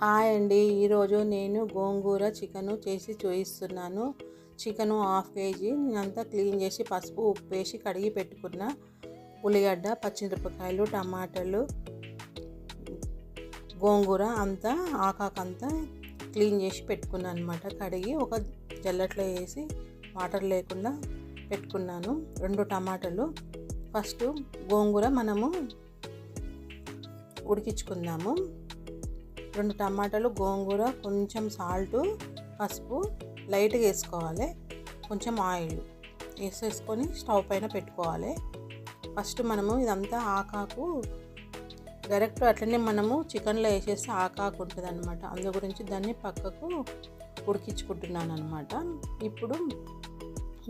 Hi అండి. ఈరోజు నేను గోంగూర చికెను చేసి చూపిస్తున్నాను. Chicken half kg. నేనంతా క్లీన్ చేసి పసుపు ఉప్పు వేసి కడిగి పెట్టుకున్న ఉల్లిగడ్డ పచ్చిమిరపకాయలు టమాటాలు గోంగూర అంతా ఆకాకంతా క్లీన్ చేసి పెట్టుకున్నాను అనమాట కడిగి ఒక జల్లట్లో వేసి వాటర్ లేకుండా పెట్టుకున్నాను. రెండు టమాటాలు. ఫస్ట్ గోంగూర మనము ఉడికించుకుందాము. రెండు టమాటాలు గోంగూర కొంచెం సాల్ట్ పసుపు లైట్గా వేసుకోవాలి. కొంచెం ఆయిల్ వేసేసుకొని స్టవ్ పైన పెట్టుకోవాలి. ఫస్ట్ మనము ఇదంతా ఆకాకు డైరెక్ట్ అట్లనే మనము చికెన్లో వేసేస్తే ఆకాకు ఉంటుంది అనమాట అందు గురించి దాన్ని పక్కకు ఉడికించుకుంటున్నాను అనమాట ఇప్పుడు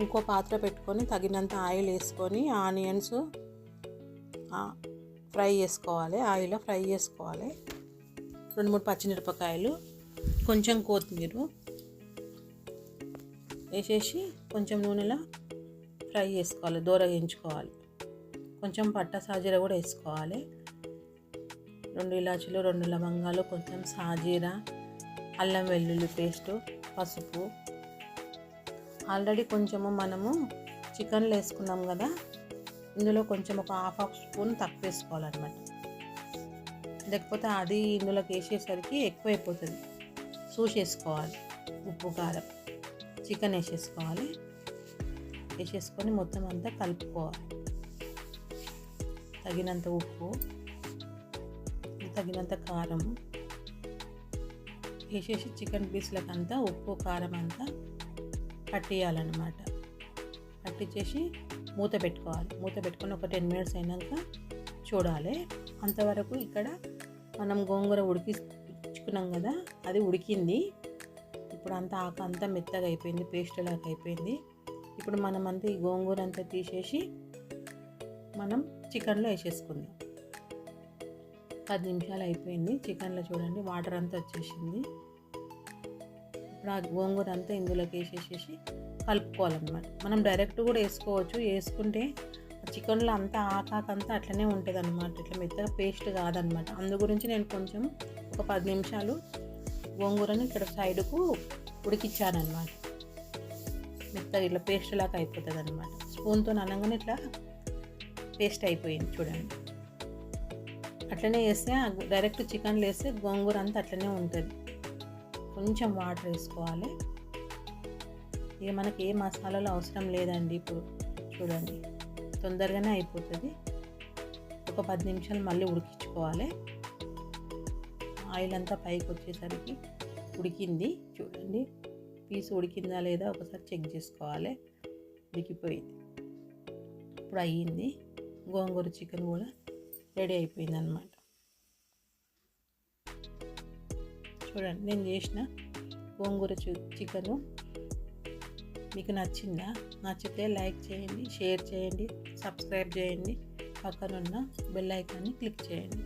ఇంకో పాత్ర పెట్టుకొని తగినంత ఆయిల్ వేసుకొని ఆనియన్స్ ఫ్రై చేసుకోవాలి. ఆయిల్లో ఫ్రై చేసుకోవాలి. రెండు మూడు పచ్చిమిరపకాయలు కొంచెం కొత్తిమీర వేసేసి కొంచెం నూనెలో ఫ్రై చేసుకోవాలి దూర వేయించుకోవాలి కొంచెం పట్ట సాజీర కూడా వేసుకోవాలి. రెండు ఇలాచీలు రెండు లవంగాలు కొంచెం సాజీర అల్లం వెల్లుల్లి పేస్టు పసుపు. ఆల్రెడీ కొంచెము మనము చికెన్లో వేసుకున్నాం కదా ఇందులో కొంచెం ఒక హాఫ్ హాఫ్ స్పూన్ తక్కువ వేసుకోవాలన్నమాట. లేకపోతే అది ఇందులోకి వేసేసరికి ఎక్కువైపోతుంది. చూసేసుకోవాలి ఉప్పు కారం చికెన్ వేసేసుకోవాలి. వేసేసుకొని మొత్తం అంతా కలుపుకోవాలి. తగినంత ఉప్పు తగినంత కారం వేసేసి చికెన్ పీస్లకు అంతా ఉప్పు కారం అంతా పట్టియాలన్నమాట. పట్టించేసి మూత పెట్టుకోవాలి. మూత పెట్టుకొని ఒక టెన్ మినిట్స్ అయినాక చూడాలి. అంతవరకు ఇక్కడ మనం గోంగూర ఉడికించుకున్నాం కదా అది ఉడికింది. ఇప్పుడు అంతా ఆకు అంతా మెత్తగా అయిపోయింది పేస్ట్ లాగా అయిపోయింది. ఇప్పుడు మనం అంతా ఈ గోంగూర అంతా తీసేసి మనం చికెన్లో వేసేసుకుందాం. పది నిమిషాలు అయిపోయింది చికెన్లో చూడండి వాటర్ అంతా వచ్చేసింది. ఇప్పుడు ఆ గోంగూర అంతా ఇందులోకి వేసేసేసి కలుపుకోవాలన్నమాట. మనం డైరెక్ట్ కూడా వేసుకోవచ్చు వేసుకుంటే చికెన్లో అంతా ఆకాకంతా అట్లనే ఉంటుంది అనమాట ఇట్లా మెత్తగా పేస్ట్ కాదనమాట అందు గురించి నేను కొంచెం ఒక పది నిమిషాలు గోంగూరని ఇక్కడ సైడ్కు ఉడికిచ్చానమాట మెత్తగా ఇట్లా పేస్ట్ లాగా అయిపోతుంది అనమాట స్పూన్తో అనగానే ఇట్లా పేస్ట్ అయిపోయింది చూడండి. అట్లనే వేస్తే డైరెక్ట్ చికెన్లో వేస్తే గోంగూర అంతా అట్లనే ఉంటుంది. కొంచెం వాటర్ వేసుకోవాలి. ఇక మనకి ఏ మసాలాలు అవసరం లేదండి ఇప్పుడు. చూడండి. తొందరగానే అయిపోతుంది. ఒక పది నిమిషాలు మళ్ళీ ఉడికించుకోవాలి. ఆయిల్ అంతా పైకి వచ్చేసరికి ఉడికింది. చూడండి పీస్ ఉడికిందా లేదా ఒకసారి చెక్ చేసుకోవాలి. ఉడికిపోయింది. ఇప్పుడు అయ్యింది. గోంగూర చికెన్ కూడా రెడీ అయిపోయింది అనమాట చూడండి నేను చేసిన గోంగూర చికెను మీకు నచ్చిందా నచ్చితే లైక్ చేయండి షేర్ చేయండి సబ్స్క్రైబ్ చేయండి. పక్కనున్న బెల్ ఐకాన్ని క్లిక్ చేయండి.